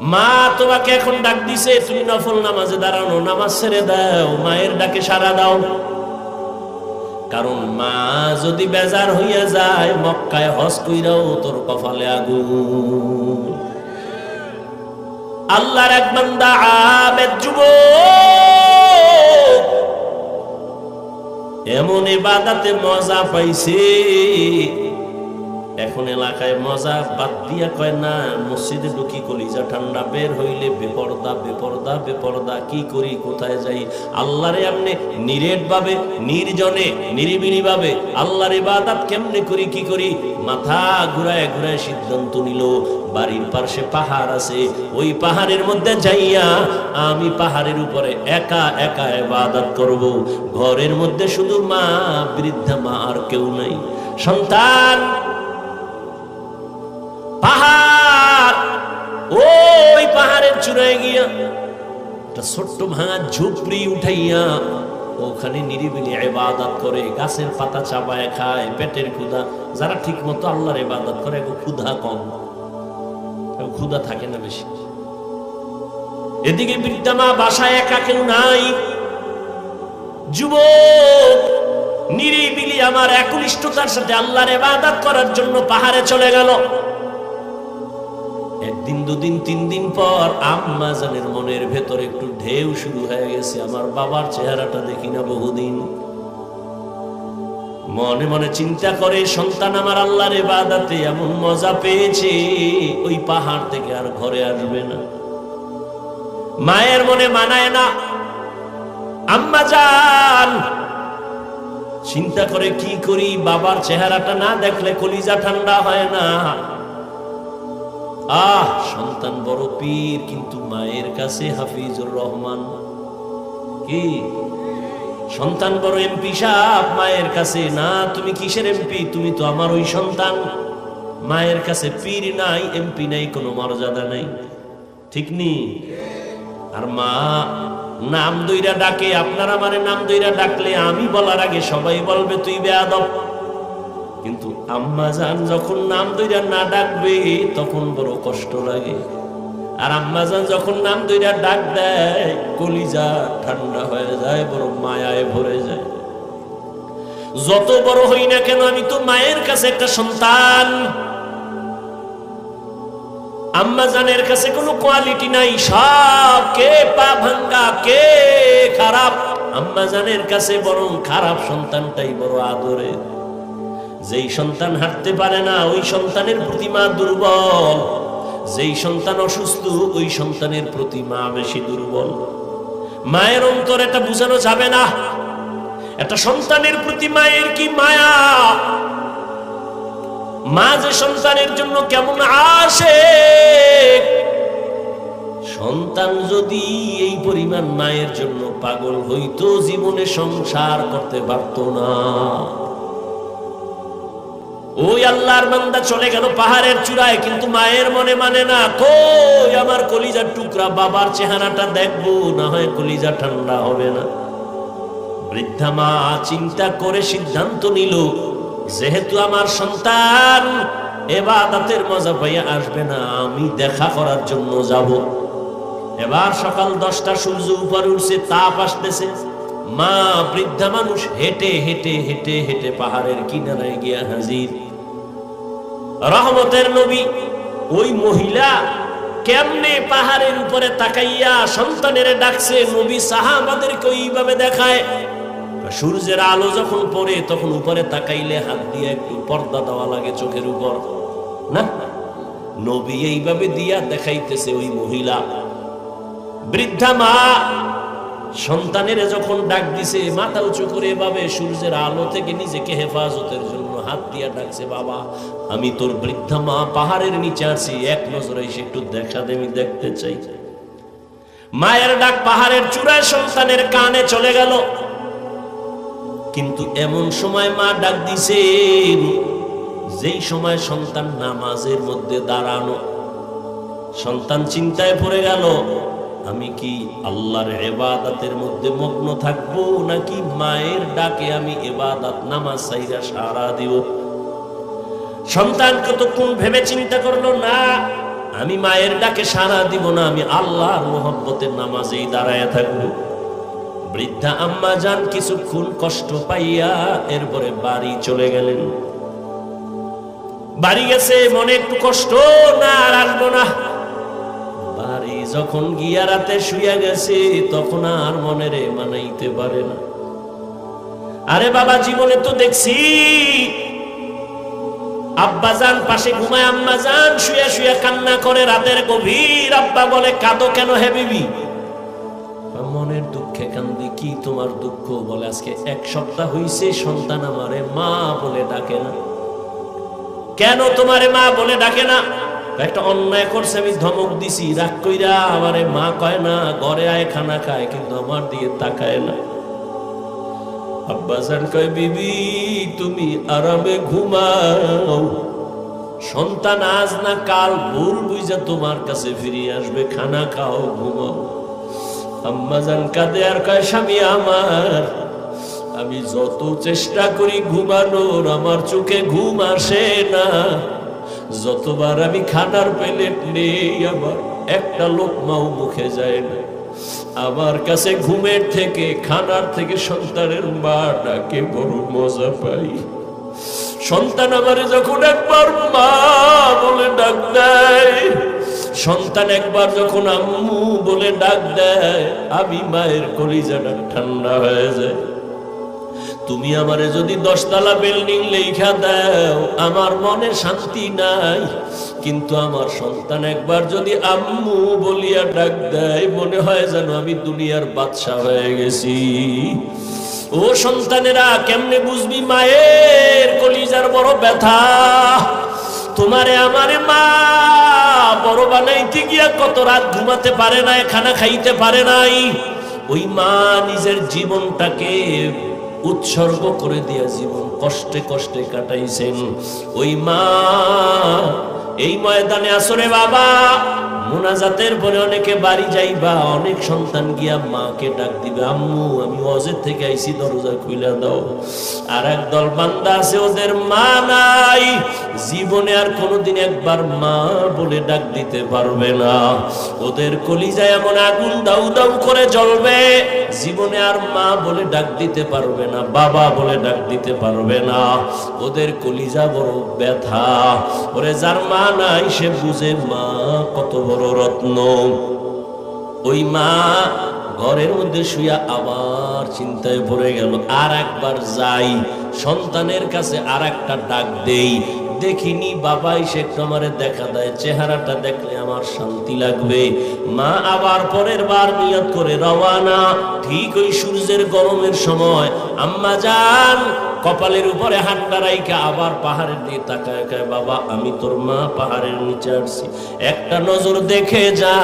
মা তোমাকে এখন ডাক দিছে, তুমি নফল নামাজে দাঁড়ানো নামাজ ছেড়ে দাও, মায়ের ডাকে সারা দাও। কারণ মা যদি বেজার হইয়া যায়, মক্কায় হজ কইরাও তোর কপালে আগুন। আল্লাহর এক বান্দা আবেদ যুবক, এমন ইবাদাতে মজা পাইছে। এখন এলাকায় মজা বাদ দিয়া কয়, না, মসজিদে ঢুকি কলিজা ঠান্ডা বের হইলে বেপরদা বেপরদা বেপরদা, কি করি, কোথায় যাই? আল্লাহরে আপনি নিরেট ভাবে নির্জনে নিরিবিলি ভাবে আল্লাহর ইবাদত কেমনে করি, কি করি? মাথা ঘুরায় ঘুরায় সিদ্ধান্ত নিল, বাড়ির পাশে পাহাড় আছে, ওই পাহাড়ের মধ্যে যাইয়া আমি পাহাড়ের উপরে একা একা ইবাদত করব। ঘরের মধ্যে শুধু মা, বৃদ্ধা মা আর কেউ নাই। সন্তান চূড়ায় গিয়া একটা ছোট্ট ভাঙা ঝুপড়ি উঠাইয়া ওখানে নিরিবিলি করে, গাছের পাতা চাপায় খায়, পেটের ক্ষুধা। যারা ঠিক মতো আল্লাহর করে ক্ষুধা কম। ক্ষুধা থাকে না বেশি। এদিকে বৃদ্ধামা বাসায় একা কেউ নাই। যুবক, নিরিবিলি আমার একনিষ্ঠতার সাথে আল্লাহর ইবাদত করার জন্য পাহাড়ে চলে গেল। একদিন, দুদিন, তিন দিন পর আম্মা জানের মনের ভেতর একটু ঢেউ শুরু হয়ে গেছে। আমার বাবার চেহারাটা দেখি না বহুদিন। মনে মনে চিন্তা করে, সন্তান আমার আল্লাহর ইবাদতে এমন মজা পেয়েছে, ওই পাহাড় থেকে আর ঘরে আসবে না। মায়ের মনে মানায় না, আম্মা যান চিন্তা করে কি করি, বাবার চেহারাটা না দেখলে কলিজা ঠান্ডা হয় না। আহ! সন্তান বড় পীর, কিন্তু মায়ের কাছে হাফিজুর রহমান। কি? সন্তান বড় এমপি সাহ মায়ের কাছে? না, তুমি কিসের এমপি? তুমি তো আমার ওই সন্তান। মায়ের কাছে পীর নাই, এমপি নাই, কোনো মর্যাদা নাই। ঠিক নি? আর মা, নাম দইরা ডাকে, আপনার আমারে নাম দইরা ডাকলে আমি বলার আগে সবাই বলবে, তুই বেয়াদব। কিন্তু আম্মা জান যখন নাম দইরা না ডাকবে, তখন বড় কষ্ট লাগে। আর আম্মা জান যখন নাম দইরা ডাক দেয়, কলিজা ঠান্ডা হয়ে যায় বড় মায়ায় ভরে যায়। যত বড় হই না কেন, আমি তো মায়ের কাছে একটা সন্তান। আম্মা জানের কাছে কোনো কোয়ালিটি নাই, সব কে পা ভাঙ্গা, কে খারাপ। আম্মা জানের কাছে বরং খারাপ সন্তানটাই বড় আদরের। যেই সন্তান হাঁটতে পারে না, ওই সন্তানের প্রতি মা দুর্বল। যেই সন্তান অসুস্থ, ওই সন্তানের প্রতি মা বেশি দুর্বল। মায়ের অন্তর এটা বোঝানো যাবে না। একটা সন্তানের প্রতি মায়ের কি মায়া? মা যে সন্তানের জন্য কেমন আসে সন্তান যদি এই পরিমাণ মায়ের জন্য পাগল হইতো, জীবনে সংসার করতে পারতো না। ওই আল্লাহর বান্দা চলে গেল পাহাড়ের চূড়ায়, কিন্তু মায়ের মনে মানে না, কই, আমার কলিজার টুকরা, বাবার চেহারাটা দেখব, না হয় কলিজা ঠান্ডা হবে না? বৃদ্ধা মা চিন্তা করে সিদ্ধান্ত নিল, যেহেতু আমার সন্তান, এবাদাতের মজা পাইয়া আসবে না, আমি দেখা করার জন্য যাব। এবার সকাল দশটা, সূর্য উপরে উঠছে, তাপ আসতেছে। মা, বৃদ্ধা মানুষ হেঁটে হেঁটে হেঁটে হেঁটে পাহাড়ের কিনারায় গিয়া হাজির। রহমতের নবী, ওই মহিলা কেমনে পাহাড়ের উপরে তাকাইয়া সন্তানের ডাকছে, নবী সাহাবাদেরকে ওইভাবে দেখায়। সূর্যের আলো যখন পড়ে, তখন উপরে তাকাইলে হাত দিয়ে একটু পর্দা দেওয়া লাগে চোখের উপর, না? নবী এইভাবে দিয়া দেখাইতেছে ওই মহিলা। বৃদ্ধা মা, সন্তানের যখন ডাক দিছে মাথা উঁচু করে এভাবে সূর্যের আলো থেকে নিজেকে হেফাজতের জন্য হাত দিয়া ডাকছে, বাবা, আমি তোর বৃদ্ধা মা পাহাড়ের নিচে আছি। এক নজরে এসে একটু দেখা দেমি দেখতে চাই। মায়ের ডাক পাহাড়ের চূড়ায় সন্তানের কানে চলে গেল। কিন্তু এমন সময় মা ডাক দিছে, যেই সময় সন্তান নামাজের মধ্যে দাঁড়ানো, সন্তান চিন্তায় পড়ে গেল আমি কি আল্লাহর এবাদাতের মধ্যে মগ্ন থাকব নাকি মায়ের ডাকে আমি এবাদাত নামাজ সাইরা সারা দিব? সন্তান কতক্ষণ ভেবে চিন্তা করল, না, আমি মায়ের ডাকে সারা দিব না, আমি আল্লাহর মোহব্বতের নামাজেই দাঁড়ায় থাকব। বৃদ্ধা আম্মা যান কিছুক্ষণ কষ্ট পাইয়া এরপরে বাড়ি চলে গেলেন। বাড়ি গেছে, মনে একটু কষ্ট? না আর আসব না। যখন গিয়া রাতে শুয়ে গেছে, তখন আর মনে রে মানাইতে পারে না। আরে বাবা, জীবনে তো দেখছি। আব্বা যান পাশে ঘুমায় আম্মা যান শুয়ে শুয়ে কান্না করে রাতের গভীর। আব্বা বলে, কাঁদো কেন হে বিবি? মনের দুঃখে কান্দি, কি তোমার দুঃখ? বলে, আজকে এক সপ্তাহ হইছে সন্তান আমারে মা বলে ডাকে না। কেন তোমারে মা বলে ডাকে না? একটা অন্যায় করছে, আমি ধমক দিছি, রাগ কইরা আমারে মা কয় না, ঘরে আয়, খানা খায়, কিন্তু আমার দিয়ে তাকায় না। আব্বাসান কয়, বিবি, তুমি আরামে ঘুমাও। সন্তান আজ না কাল ভুল বুঝা তোমার কাছে ফিরে আসবে, খানা খাও, ঘুমাও। আম্মাজান কাঁদে আর কয়, স্বামী আমার, আমি যত চেষ্টা করি ঘুমানোর, আমার চোখে ঘুম আসে না। যতবার আমি খানার প্লেট নেই আমার, একটা লোক লোকমাও মুখে যায় না। আমার কাছে ঘুমের থেকে, খানার থেকে সন্তানের মা ডাকে, বড় মজা পাই। সন্তান আমারে যখন একবার মা বলে ডাক দেয়, সন্তান একবার যখন আম্মু বলে ডাক দেয়, আমি মায়ের কলিজাটা ঠান্ডা হয়ে যায়। তুমি আমারে যদি দশতলা বিল্ডিং লেখা দাও, আমার মনে শান্তি নাই। কিন্তু আমার সন্তান একবার যদি আম্মু বলিয়া ডাক দেয়, মনে হয় যেন আমি দুনিয়ার বাদশাহ হয়ে গেছি। ও সন্তানেরা, কেমনে বুঝবি মায়ের কলিজার বড় ব্যথা? তোমারে আমারে মা বড় বানাইতে গিয়া কত রাত ঘুমাতে পারে নাই, খানা খাইতে পারে নাই। ওই মা নিজের জীবনটাকে উৎসর্গ করে দিয়া জীবন কষ্টে কষ্টে কাটাইছেন। ওই মা এই ময়দানে আসরে বাবা। মোনাজাতের পরে অনেকে বাড়ি যাইবা, অনেক সন্তান গিয়া মাকে ডাক দিবে, আম্মু, আমি অজের থেকে আইসি দরজা খুলে দাও। আর এক দল বান্দা আছে, ওদের মা নাই। জীবনে আর কোনোদিন একবার মা বলে ডাক দিতে পারবে না। ওদের কলিজায় এমন আগুন দাউ দাউ করে জ্বলবে, জীবনে আর মা বলে ডাক দিতে পারবে না, বাবা বলে ডাক দিতে পারবে না। ওদের কলিজা বড় ব্যথা। ওরে, যার মা নাই, সে বুঝে মা, কত বড় রত্ন। ওই মা ঘরের মধ্যে শুয়া আবার চিন্তায় ভরে গেল, আর একবার যাই, সন্তানের কাছে আর একটা ডাক দেই দেখিনি বাবা এসে একটু আমারে দেখা দেয়। চেহারাটা দেখলে আমার শান্তি লাগবে। মা আবার পরের বার নিয়ত করে রওয়ানা। ঠিক ওই সূর্যের গরমের সময়। আম্মা যান, কপালের উপরে হাতটা রাইখা আবার পাহাড়ের দিকে তাকায়, কায়, বাবা, আমি তোর মা পাহাড়ের নিচে আসছি। একটা নজর দেখে যা।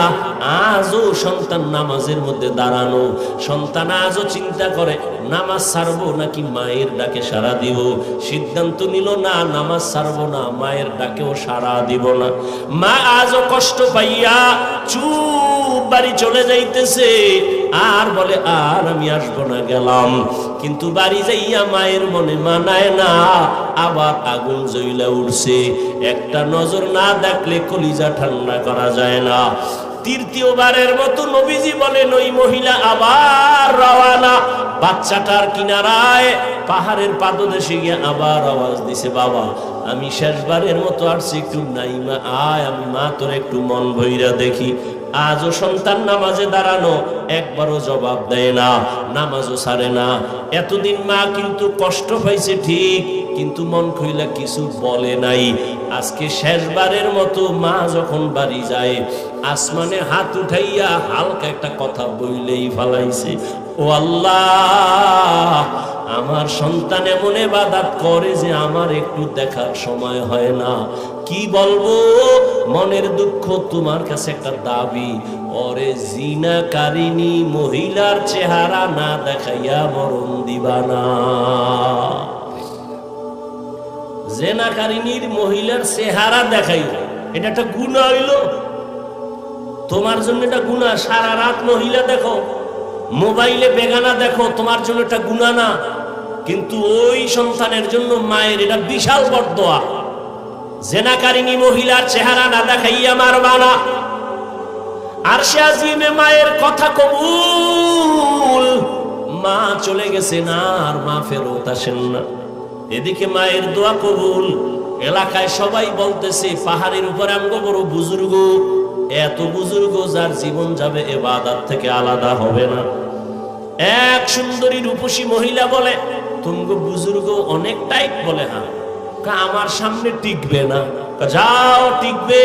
আজও সন্তান নামাজের মধ্যে দাঁড়ানো। সন্তান আজও চিন্তা করে, নামাজ ছাড়বো নাকি মায়ের ডাকে সারা দিব? সিদ্ধান্ত নিল, না, নামাজ ছাড়বো না, মায়ের ডাকেও সাড়া দিব না। মা আজও কষ্ট পাইয়া চুপ বাড়ি চলে যাইতেছে। আর বলে, আর আমি আসব না, গেলাম। কিন্তু বাড়ি যাইয়া মায়ের মনে মানায় না। আবার আগুন জ্বইলা উঠছে। একটা নজর না দেখলে কলিজা ঠান্ডা করা যায় না। তৃতীয়বারের মতো নবীজি বলেন, ওই মহিলা আবার রওয়ানা। বাচ্চাটার কিনারায় পাহাড়ের পাদদেশে গিয়ে আবার আওয়াজ দিছে, বাবা আমি শেষবারের মতো আসছি, একটু নাইমা, আয় আমি মা তোর একটু মন ভৈরা দেখি। আজও সন্তান নামাজে দাঁড়ানো, একবারও জবাব দেয় না, নামাজও ছাড়ে না। এতদিন মা কিন্তু কষ্ট পাইছে ঠিক, কিন্তু মন খুইলা কিছু বলে নাই। আজকে শেষবারের মতো মা যখন বাড়ি যায়, আসমানে হাত উঠাইয়া হালকা একটা কথা বইলেই ফালাইছে, ও আল্লাহ আমার সন্তান এমন বাদাত করে যে আমার একটু দেখার সময় হয় না। কি বলব? মনের দুঃখ তোমার কাছে একটা দাবি। ওরে জিনাকারিনী মহিলার চেহারা না দেখাইয়া মরণ দিবানা জেনাকারিনীর মহিলার চেহারা দেখাই এটা একটা গুণা হইল। তোমার জন্য এটা গুণা। সারা রাত মহিলা দেখো, মোবাইলে বেগানা দেখো, তোমার জন্য এটা গুণা না। কিন্তু ওই সন্তানের জন্য মায়ের এটা বিশাল বরদোয়া। জেনাকারিনী মহিলার চেহারা না দেখাইয়া মারবা না। আর সে মায়ের কথা কবুল। মা চলে গেছে না, আর মা ফেরত আসেন না। এদিকে মায়ের দোয়া কবুল। এলাকায় সবাই বলতেছে, পাহাড়ের উপর আমগো বড় বুজুর্গ। এত বুজুর্গ যার জীবন যাবে এবাদাত থেকে আলাদা হবে না। এক সুন্দরী রূপসী মহিলা বলে তুমি বুজুর্গ অনেক টাইট বলে হ্যাঁ আমার সামনে টিকবে না। যাও, টিকবে।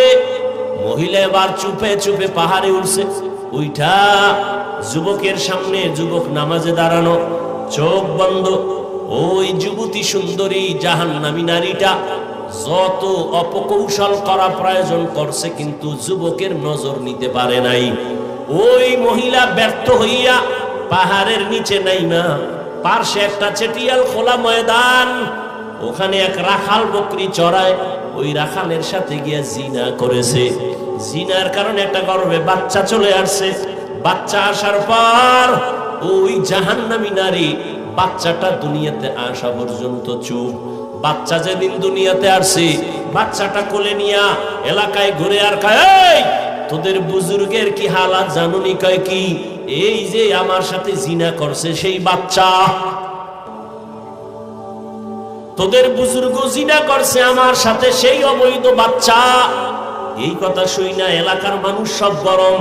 মহিলা এবার চুপে চুপে পাহাড়ে উঠছে উইঠা, যুবকের সামনে যুবক নামাজে দাঁড়ানো। চোখ বন্ধ। ওই যুবতী সুন্দরী জাহান নামী নারীটা যত অপকৌশল করা প্রয়োজন করছে কিন্তু যুবকের নজর নিতে পারে নাই। ওই মহিলা ব্যর্থ হইয়া পাহাড়ের নিচে নাইমা পার্শ্বে একটা চেটিয়াল খোলা ময়দান, ওখানে এক রাখাল বকরি চড়ায়, ওই রাখালের সাথে গিয়া জিনা করেছে। জিনার কারণে একটা গর্বে বাচ্চা চলে আসছে। বাচ্চা আসার পর ওই জাহান্নামী নারী বাচ্চাটা দুনিয়াতে আসা পর্যন্ত চুপ। বাচ্চা যেদিন দুনিয়াতে আসছে, বাচ্চাটা কোলে নিয়া এলাকায় ঘুরে আর কয় তোদের বুজুর্গের কি হালাত? জানুনি কয় কি? এই যে আমার সাথে জিনা করছে সেই বাচ্চা। তোদের বুজুর্গ জিনা করছে আমার সাথে সেই অবৈধ বাচ্চা। এই কথা শুই না, এলাকার মানুষ সব গরম।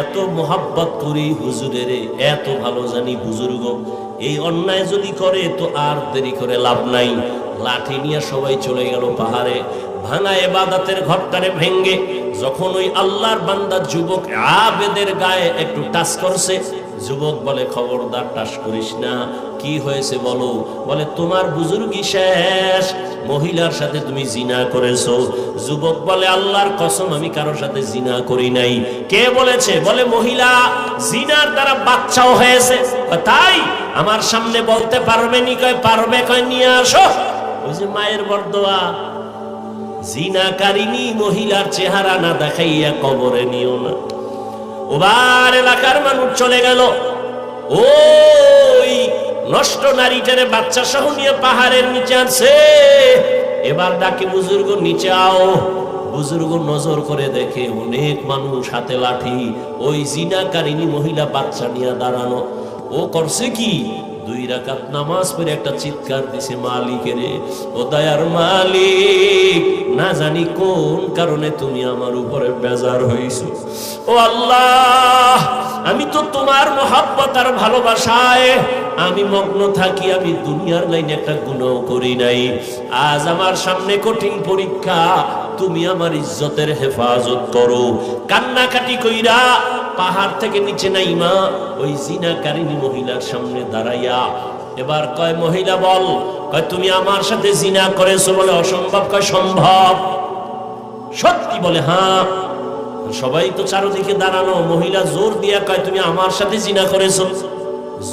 এত মোহাব্বত করি হুজুরের, এত ভালো জানি বুজুর্গ। এই অন্যায় যদি করে তো আর দেরি করে লাভ নাই। লাঠি নিয়ে সবাই চলে গেল পাহাড়ে। ভাঙা এবাদাতের ঘরটারে ভেঙ্গে যখন ওই আল্লাহর বান্দা যুবক আবেদের গায়ে একটু টাচ করছে, যুবক বলে, খবরদার টাস করিস না। কি হয়েছে বলো? বলে, তোমার বুজুর্গি শেষ। মহিলার সাথে তুমি জিনা করেছ। যুবক বলে, আল্লাহর কসম, আমি কারোর সাথে জিনা করি নাই। কে বলেছে? বলে, মহিলা, জিনার দ্বারা বাচ্চাও হয়েছে। তাই আমার সামনে বলতে পারবে নি? কয়, পারবে, কয়, নিয়ে আসো। ওই যে মায়ের বরদোয়া জিনাকারিনী মহিলার চেহারা না দেখাইয়া কবরে নিও না। ওবার এলাকার মানুষ চলে গেল। ওই নষ্ট নারীটারে বাচ্চা সহ নিয়ে পাহাড়ের নিচে আছে এবার ডাকে বুজুর্গ, নিচে আও। বুজুর্গ নজর করে দেখে অনেক মানুষ হাতে লাঠি। ওই জিনাকারিনী মহিলা বাচ্চা নিয়ে দাঁড়ানো। ও করছে কি? দুই রাকাত নামাজ পড়ে একটা চিৎকার দিছে, মালিকের, ও দয়ার মালিক, না জানি কোন কারণে তুমি আমার উপরে বেজার হইছো। ও আল্লাহ, আমি তো তোমার মোহাব্বত আর ভালোবাসায়, আমি মগ্ন থাকি, আমি দুনিয়ার লাইনে একটা গুণও করি নাই। আজ আমার সামনে কঠিন পরীক্ষা, তুমি আমার ইজ্জতের হেফাজত করো। কান্নাকাটি কইরা পাহাড় থেকে নিচে নাইমা, ওই জিনাকারিনী মহিলার সামনে দাঁড়াইয়া এবার কয়, মহিলা, বল। কয়, তুমি আমার সাথে জিনা করেছ বলে অসম্ভব। কয়, সম্ভব। সত্যি বলে হ্যাঁ। সবাই তো চারদিকে দাঁড়ানো, মহিলা জোর দিয়া কয়, তুমি আমার সাথে জিনা করেছ।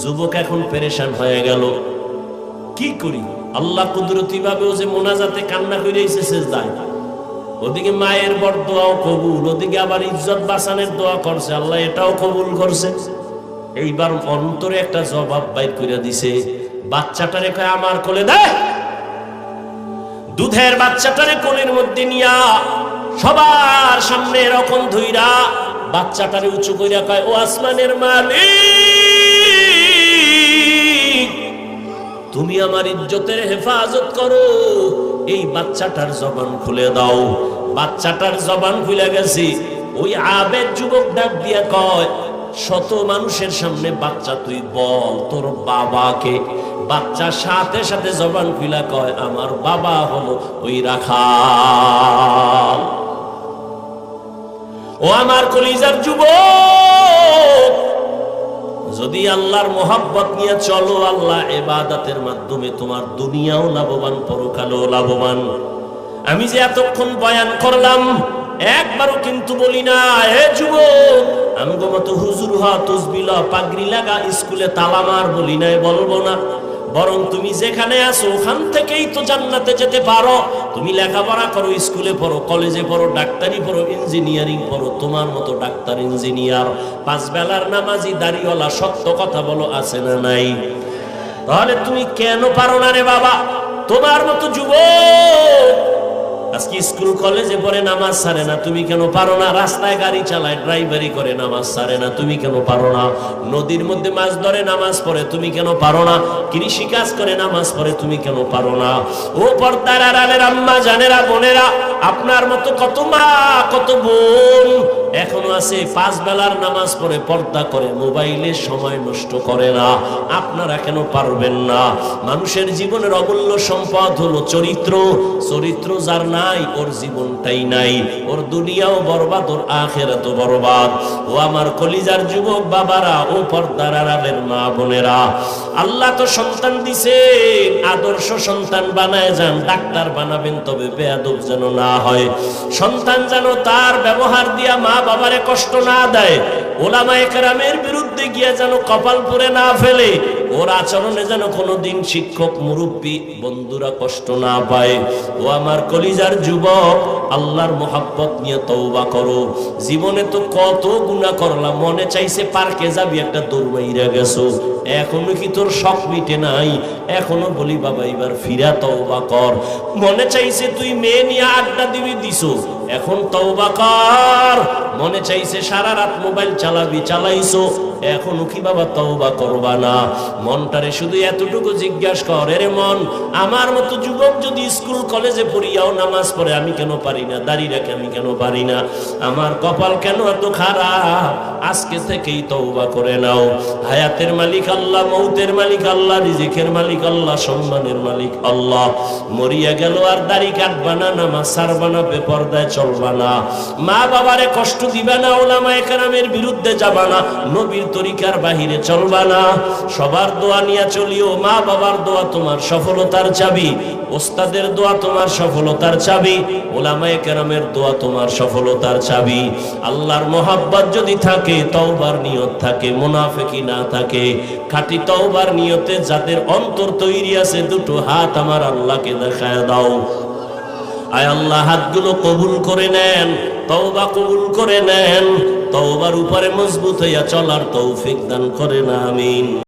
যুবক এখন পেরেশান হয়ে গেল। কি করি? আল্লাহ কুদরতি ভাবে ও যে মোনাজাতে কান্না করে এসেছে যায় ওদিকে মায়ের বর দোয়াও কবুল, ওদিকে আবার ইজ্জত বাসানের দোয়া করছে, আল্লাহ এটাও কবুল করছে। এইবার অন্তরে একটা জবাব বাইর করে দিছে, বাচ্চাটারে কয়, আমার কোলে দেয় দুধের বাচ্চাটারে কোলের মধ্যে নিয়া, সবার সামনে এরকম ধুইরা বাচ্চাটারে উঁচু কইরা কয়, ও আসমানের মালিক, তুমি আমার ইজ্জতের হেফাজত করো। এই বাচ্চাটার জবান খুলে দাও। বাচ্চাটার জবান খুলে গেছে। ওই আবেদ যুবক ডাক দিয়া কয়, শত মানুষের সামনে বাচ্চা তুই বল, তোর বাবাকে। বাচ্চা সাথে সাথে জবান খুলা কয়, আমার বাবা হলো ওই রাখা ও আমার কলিজার যুবক যদি আল্লাহর মোহাব্বত নিয়ে চলো, আল্লাহ এবাদাতের মাধ্যমে তোমার দুনিয়াও লাভবান, পরকালেও লাভবান। আমি যে এতক্ষণ বয়ান করলাম, একবারও কিন্তু বলি না হে যুবক আমি মতো হুজুর হ তসবিল পাগড়ি লাগা স্কুলে তালামার বলি নাই, বলব না। বরং তুমি যেখানে আছো, ওখান থেকেই তো জান্নাতে যেতে পারো। তুমি লেখাপড়া করো, স্কুলে পড়ো, কলেজে পড়ো, ডাক্তারি পড়ো, ইঞ্জিনিয়ারিং পড়ো, তোমার মতো ডাক্তার, ইঞ্জিনিয়ার। পাঁচ বেলার নামাজি, দাড়িওয়ালা, সত্য কথা বলো, আছে না নাই? তাহলে তুমি কেন পারো না রে বাবা? তোমার মতো যুবক! আজকে স্কুল কলেজে পড়ে নামাজ সারে না। তুমি কেন পারো না? রাস্তায় গাড়ি চালায়, ড্রাইভারি করে নামাজ সারে না। তুমি কেন পারো না? নদীর মধ্যে মাছ ধরে নামাজ পড়ে, তুমি কেন পারো না? কৃষি কাজ করে নামাজ পড়ে, তুমি কেন পারো না? ও পর্দার আড়ালের আম্মা, জানেরা, বোনেরা, আপনার মতো কত মা, কত বোন এখনও আছে, পাঁচ বেলার নামাজ পড়ে পর্দা করে, মোবাইলে সময় নষ্ট করে না। আপনারা কেন পারবেন না? মানুষের জীবনের অমূল্য সম্পদ হলো চরিত্র। চরিত্র যার নাই, ওর জীবনটাই নাই। ওর দুনিয়াও বরবাদ, ওর আখেরাতও বরবাদ। ও আমার কলিজার যুবক বাবারা, ও পর্দার আড়ালের মা বোনেরা। আল্লাহ তো সন্তান দিছে আদর্শ সন্তান বানায় যান, ডাক্তার বানাবেন, তবে বেয়াদব যেন না হয়। সন্তান যেন তার ব্যবহার দিয়া মা বাবারে কষ্ট না দেয়। ওলামা একরামের বিরুদ্ধে গিয়ে যেন কপাল পুরে না ফেলে, ওর আচরণে যেন কোনোদিন শিক্ষক, মুরব্বী, বন্ধুরা কষ্ট না পায়। ও আমার কলিজার যুবক, আল্লাহর মোহাব্বত নিয়ে তওবা করো। জীবনে তো কত গুণা করলাম, মনে চাইছে পার্কে যাবি, একটা দৌড়াইরা গেছো। এখনও কি তোর শখ মিটে নাই? এখনও বলি, বাবা, এবার ফিরা, তওবা কর। মনে চাইছে তুই মেয়ে নিয়ে আড্ডা দিবি, দিছো। এখন তওবা কর। চাইছে সারা রাত মোবাইল চালাবি চালাইছো। এখনও কি বাবা তওবা করবা না? মনটারে শুধু এতটুকু জিজ্ঞাসা কর, এরে মন, আমার মতো যুবক যদি স্কুল, কলেজে পড়িয়াও নামাজ পড়ে, আমি কেন পারি না? দাঁড়িয়ে রাখে আমি কেন পারি না? আমার কপাল কেন এত খারাপ? আজকে থেকেই তওবা করে নাও। হায়াতের মালিক আল্লাহ মৌতের মালিক আল্লাহ, রিজিকের মালিক আল্লাহ, সম্মানের মালিক আল্লাহ। মরিয়া গেল আর দাড়ি কাটবা না, নামাজ সারবা না, বেপর্দায় চলবা না। মা বাবারে কষ্ট দিবা না ওলামা একরামের বিরুদ্ধে যাবা না, নবীর তরিকার বাহিরে চলবা না। সবার দোয়া নিয়ে চলিও। মা বাবার দোয়া তোমার সফলতার চাবি। ওস্তাদের দোয়া তোমার সফলতার চাবি। ওলামায়ে কেরামের দোয়া তোমার সফলতার চাবি। আল্লাহর মোহাব্বত যদি থাকে, তওবার নিয়ত থাকে, মুনাফিকি না থাকে, খাঁটি তওবার নিয়তে যাদের অন্তর তৈরি আছে, দুটো হাত আমার আল্লাহকে দেখায় দাও। আয় আল্লাহ, হাতগুলো কবুল করে নেন, তওবা কবুল করে নেন। তওবার উপরে মজবুত হইয়া চলার তৌফিক দান করেন আমিন।